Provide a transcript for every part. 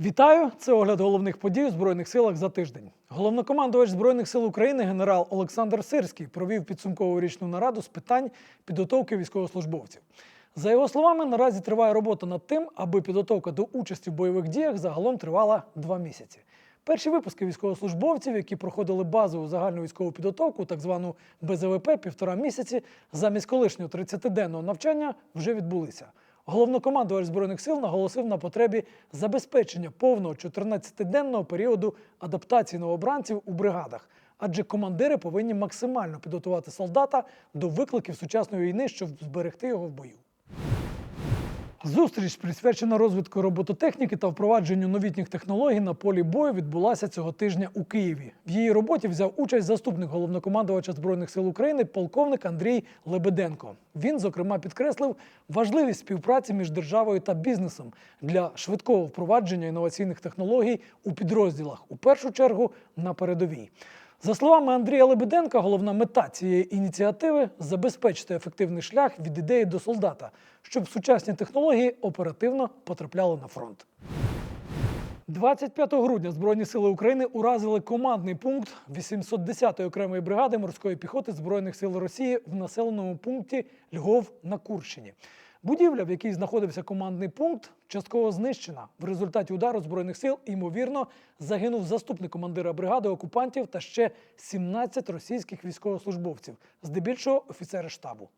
Вітаю! Це огляд головних подій у Збройних силах за тиждень. Головнокомандувач Збройних сил України генерал Олександр Сирський провів підсумкову річну нараду з питань підготовки військовослужбовців. За його словами, наразі триває робота над тим, аби підготовка до участі в бойових діях загалом тривала два місяці. Перші випуски військовослужбовців, які проходили базову загальну військову підготовку, так звану БЗВП, півтора місяці, замість колишнього 30-денного навчання вже відбулися. Головнокомандувач збройних сил наголосив на потребі забезпечення повного 14-денного періоду адаптації новобранців у бригадах, адже командири повинні максимально підготувати солдата до викликів сучасної війни, щоб зберегти його в бою. Зустріч, присвячена розвитку робототехніки та впровадженню новітніх технологій на полі бою, відбулася цього тижня у Києві. В її роботі взяв участь заступник головнокомандувача збройних сил України, полковник Андрій Лебеденко. Він, зокрема, підкреслив важливість співпраці між державою та бізнесом для швидкого впровадження інноваційних технологій у підрозділах, у першу чергу на передовій. За словами Андрія Лебеденка, головна мета цієї ініціативи забезпечити ефективний шлях від ідеї до солдата, щоб сучасні технології оперативно потрапляли на фронт. 25 грудня Збройні сили України уразили командний пункт 810-ї окремої бригади морської піхоти Збройних сил Росії в населеному пункті Львов на Курщині. Будівля, в якій знаходився командний пункт, частково знищена. В результаті удару збройних сил ймовірно загинув заступник командира бригади окупантів та ще 17 російських військовослужбовців, здебільшого офіцери штабу.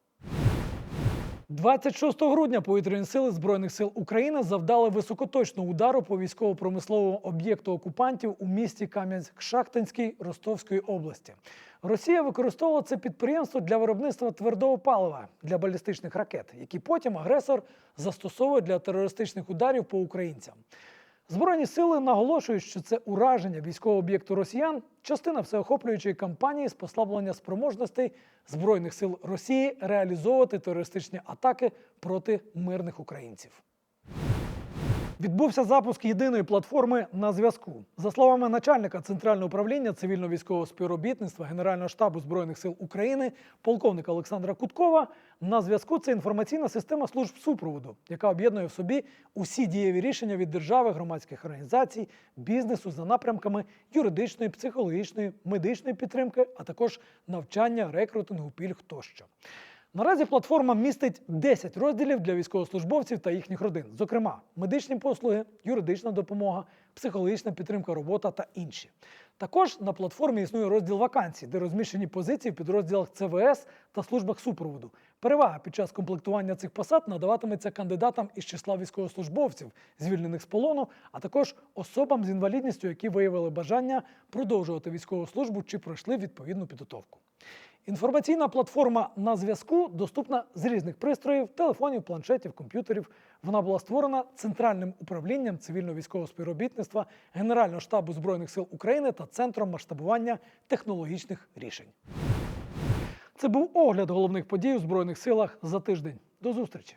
26 грудня повітряні сили Збройних сил України завдали високоточного удару по військово-промисловому об'єкту окупантів у місті Кам'янськ-Шахтинський Ростовської області. Росія використовувала це підприємство для виробництва твердого палива для балістичних ракет, які потім агресор застосовує для терористичних ударів по українцям. Збройні сили наголошують, що це ураження військового об'єкту росіян частина всеохоплюючої кампанії з послаблення спроможностей збройних сил Росії реалізовувати терористичні атаки проти мирних українців. Відбувся запуск єдиної платформи на зв'язку. За словами начальника Центрального управління цивільно-військового співробітництва Генерального штабу Збройних сил України, полковника Олександра Куткова, на зв'язку це інформаційна система служб супроводу, яка об'єднує в собі усі дієві рішення від держави, громадських організацій, бізнесу за напрямками юридичної, психологічної, медичної підтримки, а також навчання, рекрутингу, пільг тощо. Наразі платформа містить 10 розділів для військовослужбовців та їхніх родин, зокрема, медичні послуги, юридична допомога, психологічна підтримка, робота та інші. Також на платформі існує розділ вакансій, де розміщені позиції в підрозділах ЦВС та службах супроводу. Перевага під час комплектування цих посад надаватиметься кандидатам із числа військовослужбовців, звільнених з полону, а також особам з інвалідністю, які виявили бажання продовжувати військову службу чи пройшли відповідну підготовку. Інформаційна платформа на зв'язку доступна з різних пристроїв, телефонів, планшетів, комп'ютерів. Вона була створена Центральним управлінням цивільно-військового співробітництва Генерального штабу Збройних сил України та Центром масштабування технологічних рішень. Це був огляд головних подій у Збройних силах за тиждень. До зустрічі!